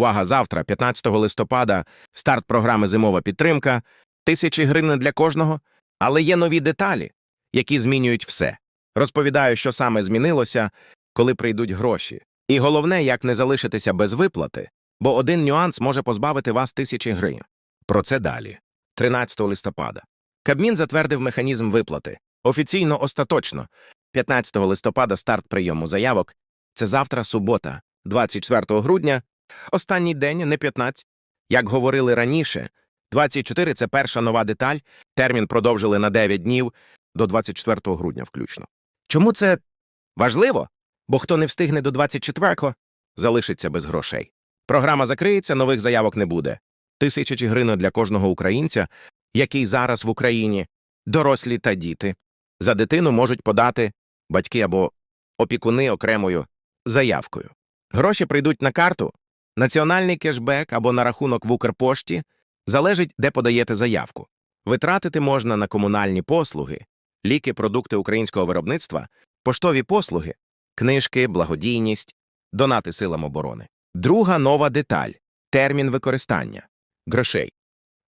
Увага, завтра, 15 листопада, старт програми Зимова підтримка. Тисячі гривень для кожного, але є нові деталі, які змінюють все. Розповідаю, що саме змінилося, коли прийдуть гроші. І головне, як не залишитися без виплати, бо один нюанс може позбавити вас тисячі гривень. Про це далі. 13 листопада. Кабмін затвердив механізм виплати. Офіційно остаточно. 15 листопада старт прийому заявок. Це завтра субота, 24 грудня. Останній день, не 15. Як говорили раніше, 24 – це перша нова деталь, термін продовжили на 9 днів до 24 грудня включно. Чому це важливо? Бо хто не встигне до 24-го, залишиться без грошей. Програма закриється, нових заявок не буде. Тисячі гривень для кожного українця, який зараз в Україні, дорослі та діти. За дитину можуть подати батьки або опікуни окремою заявкою. Гроші прийдуть на карту, національний кешбек або на рахунок в Укрпошті, залежить, де подаєте заявку. Витратити можна на комунальні послуги, ліки, продукти українського виробництва, поштові послуги, книжки, благодійність, донати силам оборони. Друга нова деталь термін використання грошей.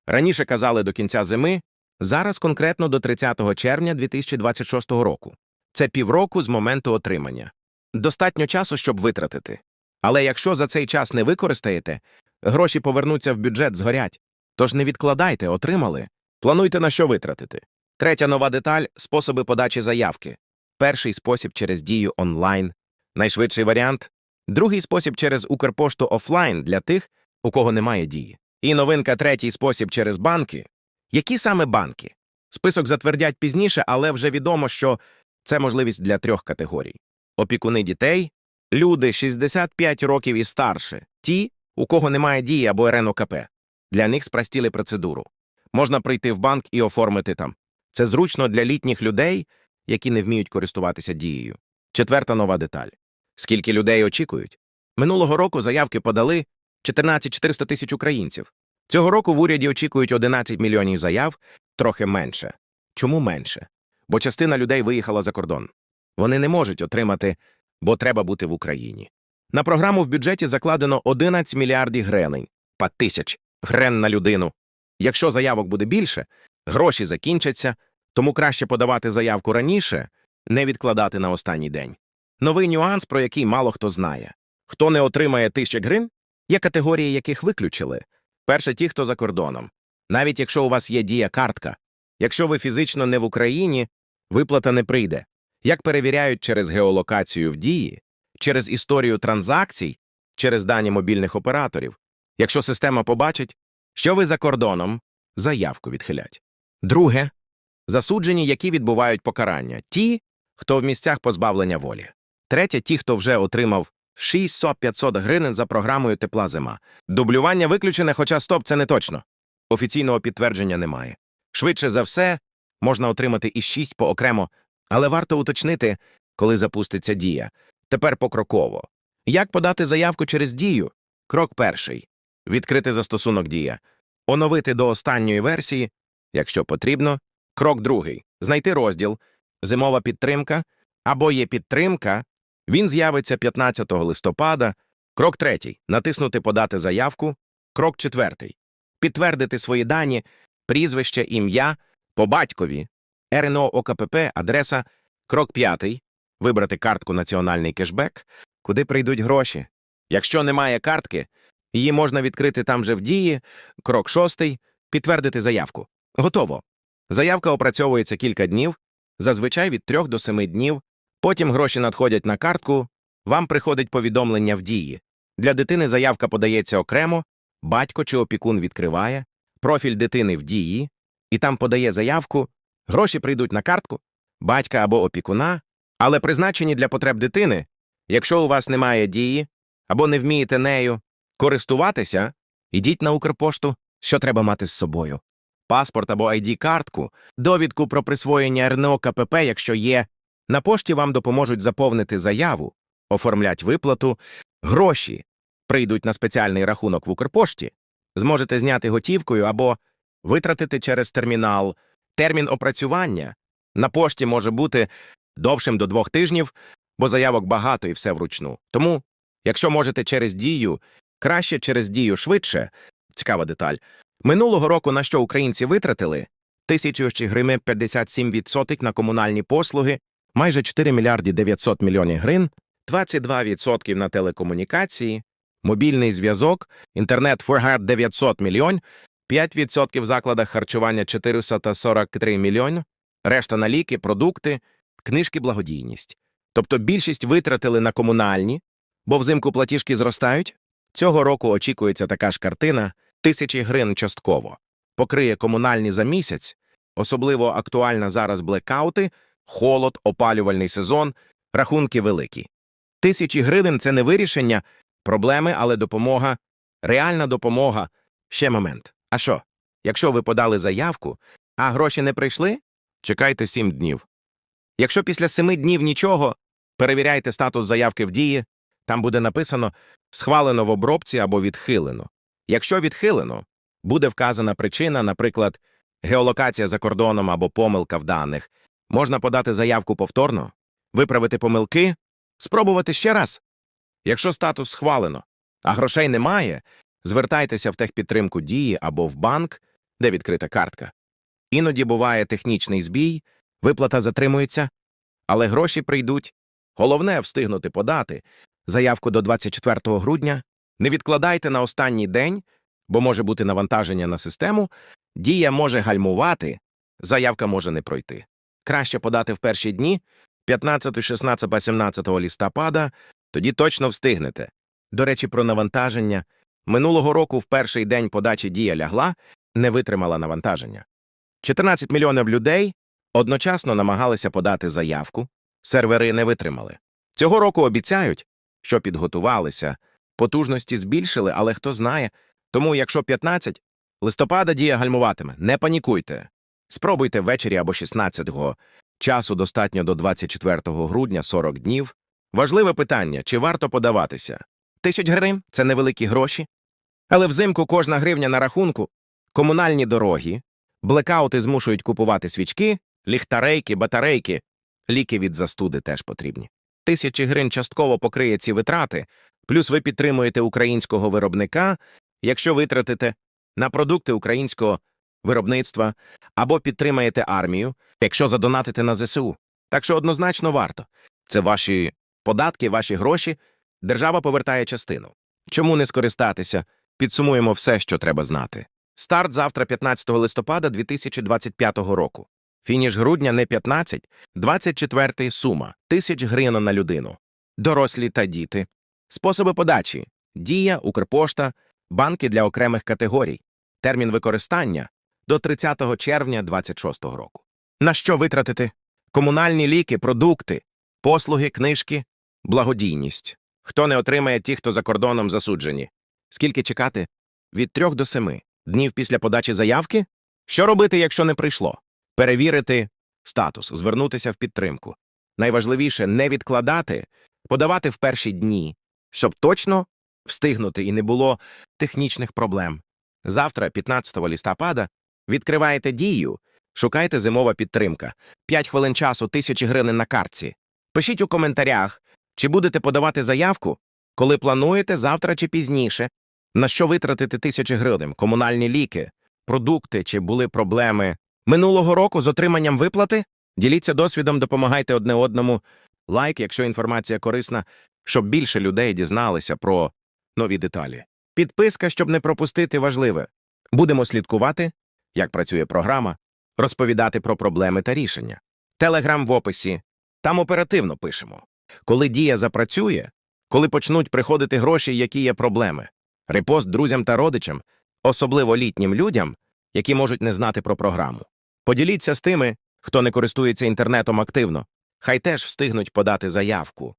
Раніше казали до кінця зими, зараз конкретно до 30 червня 2026 року. Це півроку з моменту отримання. Достатньо часу, щоб витратити. Але якщо за цей час не використаєте, гроші повернуться в бюджет згорять. Тож не відкладайте, отримали. Плануйте на що витратити. Третя нова деталь способи подачі заявки. Перший спосіб через дію онлайн, найшвидший варіант. Другий спосіб через Укрпошту офлайн для тих, у кого немає дії. І новинка третій спосіб через банки. Які саме банки? Список затвердять пізніше, але вже відомо, що це можливість для трьох категорій: опікуни дітей, люди 65 років і старше, ті, у кого немає дії або РНОКП. Для них спростіли процедуру. Можна прийти в банк і оформити там. Це зручно для літніх людей, які не вміють користуватися дією. Четверта нова деталь. Скільки людей очікують? Минулого року заявки подали 14-400 тисяч українців. Цього року в уряді очікують 11 мільйонів заяв, трохи менше. Чому менше? Бо частина людей виїхала за кордон. Вони не можуть отримати, бо треба бути в Україні. На програму в бюджеті закладено 11 мільярдів гривень, па тисяч грен на людину. Якщо заявок буде більше, гроші закінчаться, тому краще подавати заявку раніше, не відкладати на останній день. Новий нюанс, про який мало хто знає. Хто не отримає тисяч гривень, є категорії, яких виключили. Перше, ті, хто за кордоном. Навіть якщо у вас є дія картка. Якщо ви фізично не в Україні, виплата не прийде. Як перевіряють через геолокацію в дії, через історію транзакцій, через дані мобільних операторів. Якщо система побачить, що ви за кордоном, заявку відхилять. Друге засуджені, які відбувають покарання, ті, хто в місцях позбавлення волі. Третє ті, хто вже отримав 600-500 гривень за програмою Тепла зима. Дублювання виключене, хоча стоп, це не точно. Офіційного підтвердження немає. Швидше за все, можна отримати і 6 поокремо, але варто уточнити, коли запуститься дія. Тепер покроково. Як подати заявку через дію? Крок перший. Відкрити застосунок дія. Оновити до останньої версії, якщо потрібно. Крок другий. Знайти розділ Зимова підтримка або є підтримка. Він з'явиться 15 листопада. Крок третій. Натиснути Подати заявку. Крок четвертий. Підтвердити свої дані, прізвище, ім'я, по батькові, РНО ОКПП, адреса. Крок п'ятий. Вибрати картку Національний кешбек, куди прийдуть гроші. Якщо немає картки, її можна відкрити там же в дії. Крок шостий. Підтвердити заявку. Готово. Заявка опрацьовується кілька днів, зазвичай від 3 до 7 днів. Потім гроші надходять на картку, вам приходить повідомлення в дії. Для дитини заявка подається окремо, батько чи опікун відкриває, профіль дитини в дії, і там подає заявку, гроші прийдуть на картку, батька або опікуна, але призначені для потреб дитини. Якщо у вас немає дії або не вмієте нею користуватися, ідіть на Укрпошту, що треба мати з собою. Паспорт або ID-картку, довідку про присвоєння РНО КПП, якщо є. На пошті вам допоможуть заповнити заяву, оформлять виплату, гроші прийдуть на спеціальний рахунок в Укрпошті, зможете зняти готівкою або витратити через термінал. Термін опрацювання на пошті може бути довшим до двох тижнів, бо заявок багато і все вручну. Тому, якщо можете через дію, Краще через дію швидше. Цікава деталь. Минулого року на що українці витратили? Тисячі гривень 57% на комунальні послуги, майже 4 мільярди 900 мільйонів гривень, 22% на телекомунікації, мобільний зв'язок, інтернет форгард 900 мільйон, 5% в закладах харчування 443 мільйон, решта на ліки, продукти, книжки благодійність. Тобто більшість витратили на комунальні, бо взимку платіжки зростають. Цього року очікується така ж картина тисячі гривень частково. Покриє комунальні за місяць, особливо актуальна зараз блекаути, холод, опалювальний сезон, рахунки великі. Тисячі гривень – це не вирішення проблеми, але допомога, реальна допомога. Ще момент. А що? Якщо ви подали заявку, а гроші не прийшли, чекайте сім днів. Якщо після семи днів нічого, перевіряйте статус заявки в дії, там буде написано «схвалено в обробці» або «відхилено». Якщо відхилено, буде вказана причина, наприклад, геолокація за кордоном або помилка в даних. Можна подати заявку повторно, виправити помилки, спробувати ще раз. Якщо статус схвалено, а грошей немає, звертайтеся в техпідтримку дії або в банк, де відкрита картка. Іноді буває технічний збій, виплата затримується, але гроші прийдуть. Головне встигнути подати заявку до 24 грудня. Не відкладайте на останній день, бо може бути навантаження на систему, дія може гальмувати, заявка може не пройти. Краще подати в перші дні 15, 16, 17 листопада, тоді точно встигнете. До речі, про навантаження. Минулого року в перший день подачі дія лягла, не витримала навантаження. 14 мільйонів людей одночасно намагалися подати заявку, сервери не витримали. Цього року обіцяють, що підготувалися, потужності збільшили, але хто знає. Тому, якщо 15 листопада дія гальмуватиме, не панікуйте. Спробуйте ввечері або 16-го. Часу достатньо до 24 грудня 40 днів. Важливе питання, чи варто подаватися? Тисяч гривень – це невеликі гроші. Але взимку кожна гривня на рахунку, комунальні дороги, блекаути змушують купувати свічки, ліхтарейки, батарейки, ліки від застуди теж потрібні. Тисячі гривень частково покриє ці витрати, плюс ви підтримуєте українського виробника, якщо витратите на продукти українського виробництва або підтримаєте армію, якщо задонатите на ЗСУ. Так що однозначно варто. Це ваші податки, ваші гроші. Держава повертає частину. Чому не скористатися? Підсумуємо все, що треба знати. Старт завтра 15 листопада 2025 року. Фініш грудня не 15, 24 сума, тисяч гривень на людину. Дорослі та діти. Способи подачі. Дія, Укрпошта, банки для окремих категорій. Термін використання до 30 червня 26 року. На що витратити? Комунальні ліки, продукти, послуги, книжки, благодійність. Хто не отримає ті, хто за кордоном засуджені? Скільки чекати? Від трьох до семи. Днів після подачі заявки? Що робити, якщо не прийшло? Перевірити статус, звернутися в підтримку. Найважливіше не відкладати, подавати в перші дні, щоб точно встигнути і не було технічних проблем. Завтра, 15 листопада, відкриваєте дію, шукайте зимова підтримка. 5 хвилин часу, тисячі гривень на картці. Пишіть у коментарях, чи будете подавати заявку, коли плануєте завтра чи пізніше, на що витратити тисячі гривень, комунальні ліки, продукти, чи були проблеми. Минулого року з отриманням виплати діліться досвідом, допомагайте одне одному. Лайк, якщо інформація корисна, щоб більше людей дізналися про нові деталі. Підписка, щоб не пропустити важливе. Будемо слідкувати, як працює програма, розповідати про проблеми та рішення. Телеграм в описі. Там оперативно пишемо. Коли дія запрацює, коли почнуть приходити гроші, які є проблеми. Репост друзям та родичам, особливо літнім людям, які можуть не знати про програму. Поділіться з тими, хто не користується інтернетом активно. Хай теж встигнуть подати заявку.